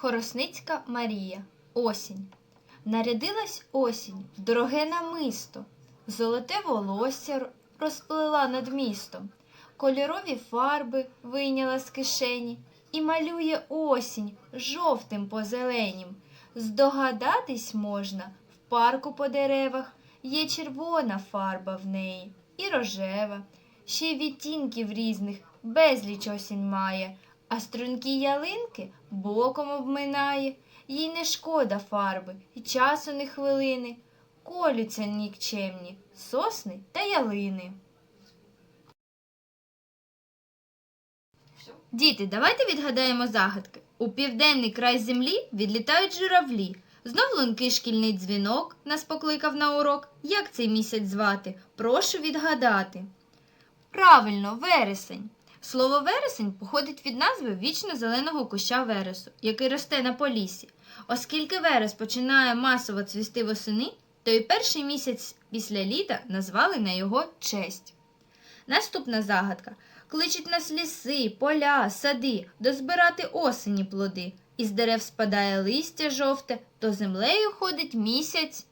Хоросницька Марія. Осінь. Нарядилась осінь в дороге намисто, золоте волосся розплела над містом, кольорові фарби вийняла з кишені і малює осінь жовтим по зеленім. Здогадатись можна, в парку по деревах є червона фарба в неї і рожева, ще й відтінків різних безліч осінь має, а стрункі ялинки боком обминає. Їй не шкода фарби, і часу не хвилини, колються нікчемні сосни та ялини. Діти, давайте відгадаємо загадки. У південний край землі відлітають журавлі. Знов лункий шкільний дзвінок нас покликав на урок. Як цей місяць звати? Прошу відгадати. Правильно, вересень. Слово вересень походить від назви вічно зеленого куща вересу, який росте на полісі. Оскільки верес починає масово цвісти восени, то і перший місяць після літа назвали на його честь. Наступна загадка. Кличуть нас ліси, поля, сади, дозбирати осені плоди. Із дерев спадає листя жовте, то землею ходить місяць.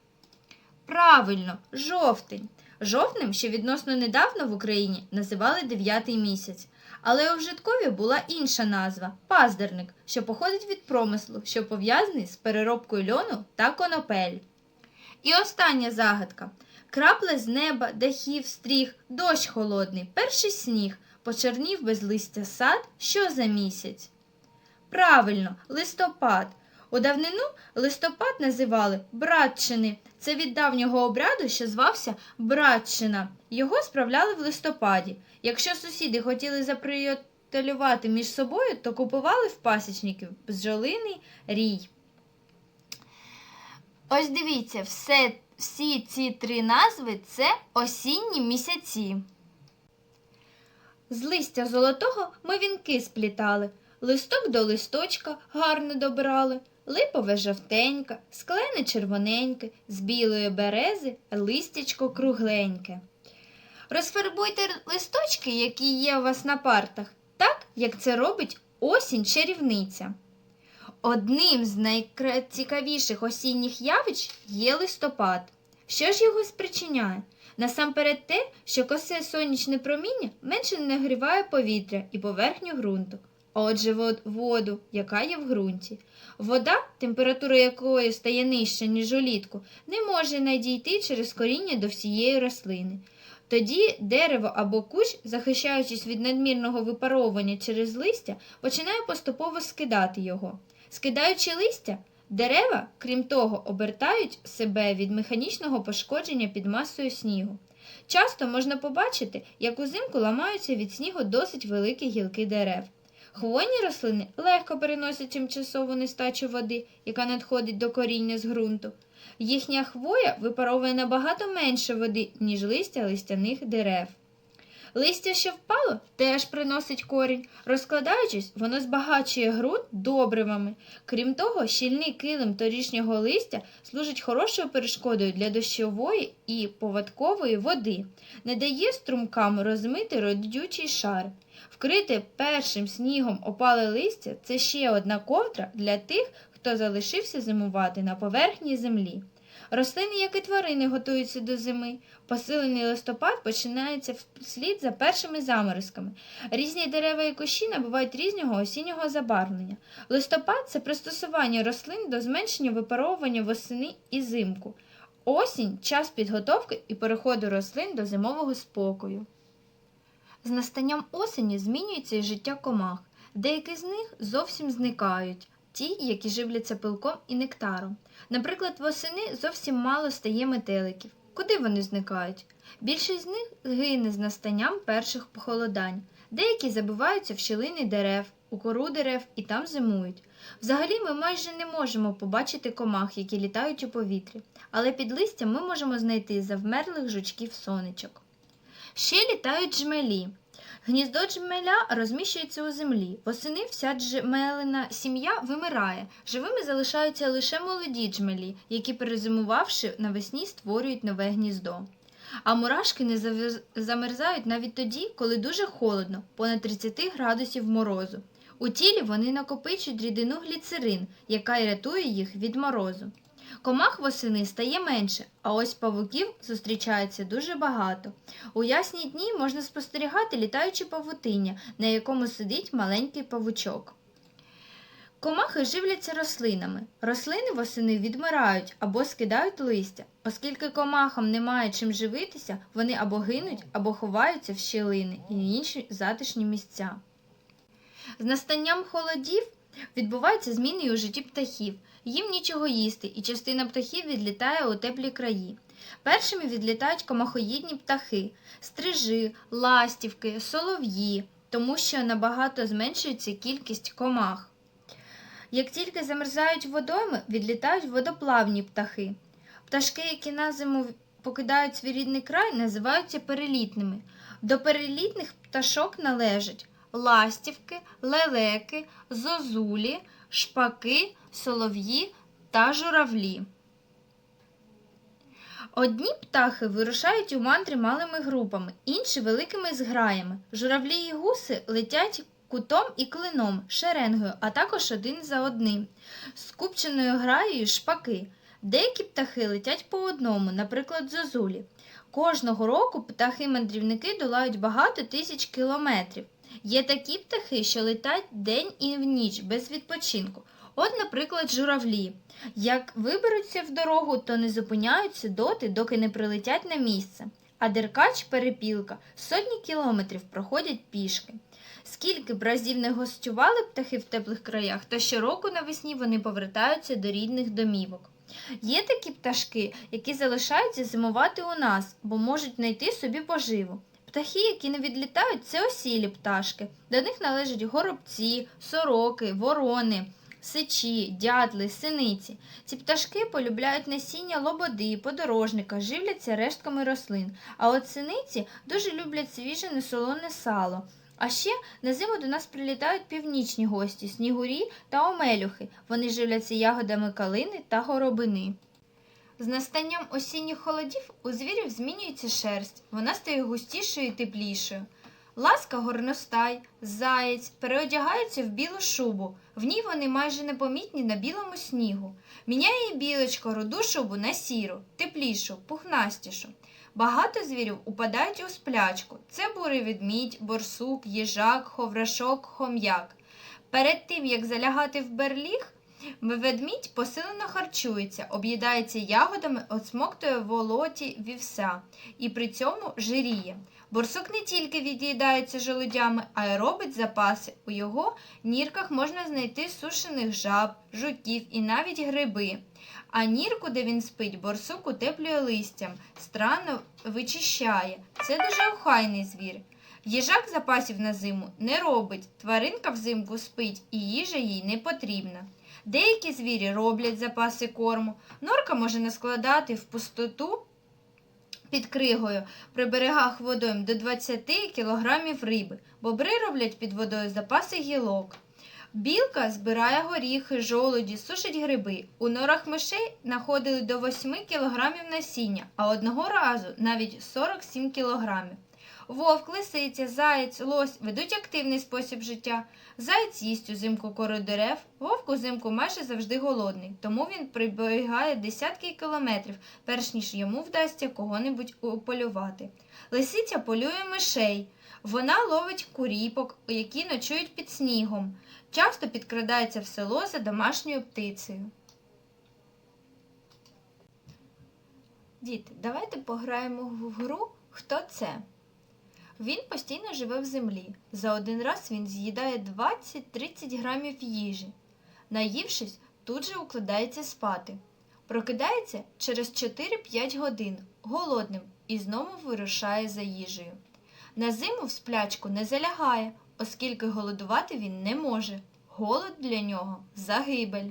Правильно, жовтень. Жовтнем ще відносно недавно в Україні називали дев'ятий місяць. Але у вжиткові була інша назва паздерник, що походить від промислу, що пов'язаний з переробкою льону та конопель. І остання загадка. Крапли з неба, дахів, стріх, дощ холодний, перший сніг, почернів без листя сад, що за місяць? Правильно, листопад. У давнину листопад називали Братчини. Це від давнього обряду, що звався Братчина. Його справляли в листопаді. Якщо сусіди хотіли заприятелювати між собою, то купували в пасічників бджолиний рій. Ось дивіться, все, всі ці три назви це осінні місяці. З листя золотого ми вінки сплітали, листок до листочка гарно добрали, липове жовтеньке, склене червоненьке, з білої берези листячко кругленьке. Розфарбуйте листочки, які є у вас на партах, так, як це робить осінь-чарівниця. Одним з найцікавіших осінніх явищ є листопад. Що ж його спричиняє? Насамперед те, що косе сонячне проміння менше нагріває повітря і поверхню ґрунту, отже воду, яка є в ґрунті. Вода, температура якої стає нижча, ніж улітку, не може надійти через коріння до всієї рослини. Тоді дерево або кущ, захищаючись від надмірного випаровування через листя, починає поступово скидати його. Скидаючи листя, дерева, крім того, обертають себе від механічного пошкодження під масою снігу. Часто можна побачити, як узимку ламаються від снігу досить великі гілки дерев. Хвойні рослини легко переносять тимчасову нестачу води, яка надходить до коріння з ґрунту. Їхня хвоя випаровує набагато менше води, ніж листя листяних дерев. Листя, що впало, теж приносить корінь. Розкладаючись, воно збагачує ґрунт добривами. Крім того, щільний килим торішнього листя служить хорошою перешкодою для дощової і повадкової води, не дає струмкам розмити родючий шар. Вкрите першим снігом опале листя це ще одна ковдра для тих, хто залишився зимувати на поверхні землі. Рослини, як і тварини, готуються до зими. Посилений листопад починається вслід за першими заморозками. Різні дерева і кущі набувають різного осіннього забарвлення. Листопад це пристосування рослин до зменшення випаровування восени і зимку. Осінь час підготовки і переходу рослин до зимового спокою. З настанням осені змінюється і життя комах. Деякі з них зовсім зникають, ті, які живляться пилком і нектаром. Наприклад, восени зовсім мало стає метеликів. Куди вони зникають? Більшість з них гине з настанням перших похолодань. Деякі забиваються в щілини дерев, у кору дерев і там зимують. Взагалі ми майже не можемо побачити комах, які літають у повітрі, але під листям ми можемо знайти завмерлих жучків сонечок. Ще літають джмелі. Гніздо джмеля розміщується у землі. Восени вся джмелина сім'я вимирає. Живими залишаються лише молоді джмелі, які, перезимувавши навесні, створюють нове гніздо. А мурашки не замерзають навіть тоді, коли дуже холодно, понад 30 градусів морозу. У тілі вони накопичують рідину гліцерин, яка й рятує їх від морозу. Комах восени стає менше, а ось павуків зустрічається дуже багато. У ясні дні можна спостерігати літаюче павутиння, на якому сидить маленький павучок. Комахи живляться рослинами. Рослини восени відмирають або скидають листя. Оскільки комахам немає чим живитися, вони або гинуть, або ховаються в щілини і інші затишні місця. З настанням холодів відбуваються зміни у житті птахів. Їм нічого їсти, і частина птахів відлітає у теплі краї. Першими відлітають комахоїдні птахи, стрижи, ластівки, солов'ї, тому що набагато зменшується кількість комах. Як тільки замерзають водойми, відлітають водоплавні птахи. Пташки, які на зиму покидають свій рідний край, називаються перелітними. До перелітних пташок належать ластівки, лелеки, зозулі, шпаки, солов'ї та журавлі. Одні птахи вирушають у мандри малими групами, інші великими зграями. Журавлі і гуси летять кутом і клином, шеренгою, а також один за одним. Скупченою граєю шпаки. Деякі птахи летять по одному, наприклад, зозулі. Кожного року птахи-мандрівники долають багато тисяч кілометрів. Є такі птахи, що летять день і в ніч без відпочинку. От, наприклад, журавлі. Як виберуться в дорогу, то не зупиняються доти, доки не прилетять на місце. А деркач перепілка сотні кілометрів проходять пішки. Скільки б разів не гостювали птахи в теплих краях, то щороку навесні вони повертаються до рідних домівок. Є такі пташки, які залишаються зимувати у нас, бо можуть знайти собі поживу. Птахи, які не відлітають, це осілі пташки. До них належать горобці, сороки, ворони, сичі, дятли, синиці. Ці пташки полюбляють насіння лободи, подорожника, живляться рештками рослин. А от синиці дуже люблять свіже несолоне сало. А ще на зиму до нас прилітають північні гості, снігурі та омелюхи. Вони живляться ягодами калини та горобини. З настанням осінніх холодів у звірів змінюється шерсть, вона стає густішою і теплішою. Ласка горностай, заєць переодягаються в білу шубу. В ній вони майже непомітні на білому снігу. Міняє білочка руду шубу на сіру, теплішу, пухнастішу. Багато звірів упадають у сплячку. Це бурий ведмідь, борсук, їжак, ховрашок, хом'як. Перед тим, як залягати в берліг, ведмідь посилено харчується, об'їдається ягодами, отсмоктує волоті вівса і при цьому жиріє. Борсук не тільки від'їдається желудями, а й робить запаси. У його нірках можна знайти сушених жаб, жуків і навіть гриби. А нірку, де він спить, борсук утеплює листям, странно вичищає. Це дуже охайний звір. Їжак запасів на зиму не робить, тваринка взимку спить і їжа їй не потрібна. Деякі звірі роблять запаси корму. Норка може наскладати в пустоту під кригою при берегах водойм до 20 кілограмів риби. Бобри роблять під водою запаси гілок. Білка збирає горіхи, жолуді, сушить гриби. У норах мишей знаходили до 8 кілограмів насіння, а одного разу навіть 47 кілограмів. Вовк, лисиця, заєць, лось ведуть активний спосіб життя. Заєць їсть узимку кору дерев, вовк узимку майже завжди голодний, тому він прибігає десятки кілометрів, перш ніж йому вдасться кого-небудь полювати. Лисиця полює мишей. Вона ловить куріпок, які ночують під снігом. Часто підкрадається в село за домашньою птицею. Діти, давайте пограємо в гру Хто це? Він постійно живе в землі. За один раз він з'їдає 20-30 грамів їжі. Наївшись, тут же укладається спати. Прокидається через 4-5 годин голодним і знову вирушає за їжею. На зиму в сплячку не залягає, оскільки голодувати він не може. Голод для нього загибель.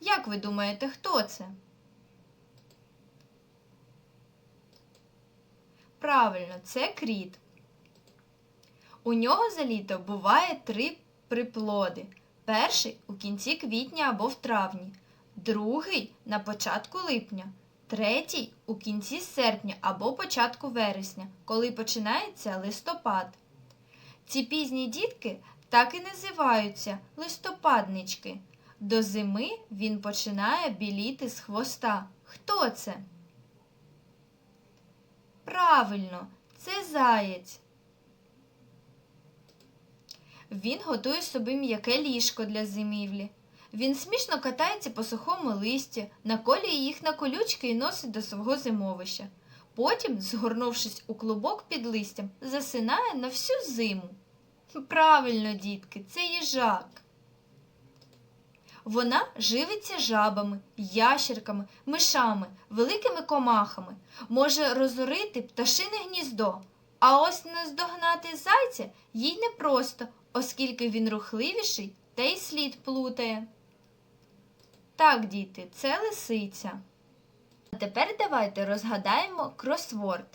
Як ви думаєте, хто це? Правильно, це кріт. У нього за літо буває три приплоди. Перший у кінці квітня або в травні, другий на початку липня, третій у кінці серпня або початку вересня, коли починається листопад. Ці пізні дітки так і називаються листопаднички. До зими він починає біліти з хвоста. Хто це? Правильно, це заєць. Він готує собі м'яке ліжко для зимівлі. Він смішно катається по сухому листі, наколює їх на колючки і носить до свого зимовища. Потім, згорнувшись у клубок під листям, засинає на всю зиму. Правильно, дітки, це їжак. Вона живиться жабами, ящерками, мишами, великими комахами, може розорити пташине гніздо. А ось наздогнати зайця їй непросто, оскільки він рухливіший та й слід плутає. Так, діти, це лисиця. А тепер давайте розгадаємо кросворд.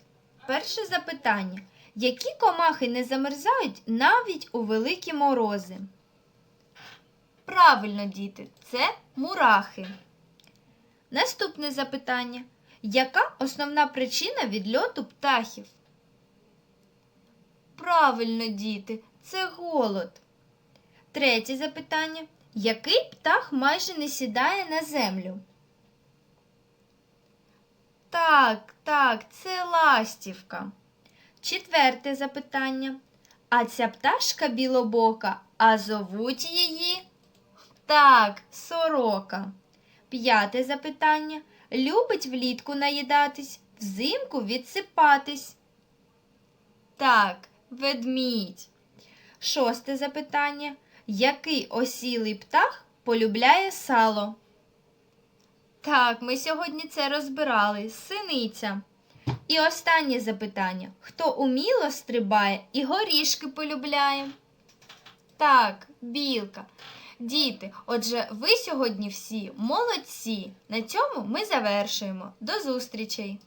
Перше запитання. Які комахи не замерзають навіть у великі морози? Правильно, діти, це мурахи. Наступне запитання. Яка основна причина відльоту птахів? Правильно, діти, це голод. Третє запитання. Який птах майже не сідає на землю? Так, так, це ластівка. Четверте запитання. А ця пташка білобока, а зовуть її? Так, сорока. П'яте запитання. Любить влітку наїдатись, взимку відсипатись. Так, ведмідь. Шосте запитання. Який осілий птах полюбляє сало? Так, ми сьогодні це розбирали. Синиця. І останнє запитання. Хто уміло стрибає і горішки полюбляє? Так, білка. Діти, отже, ви сьогодні всі молодці. На цьому ми завершуємо. До зустрічей!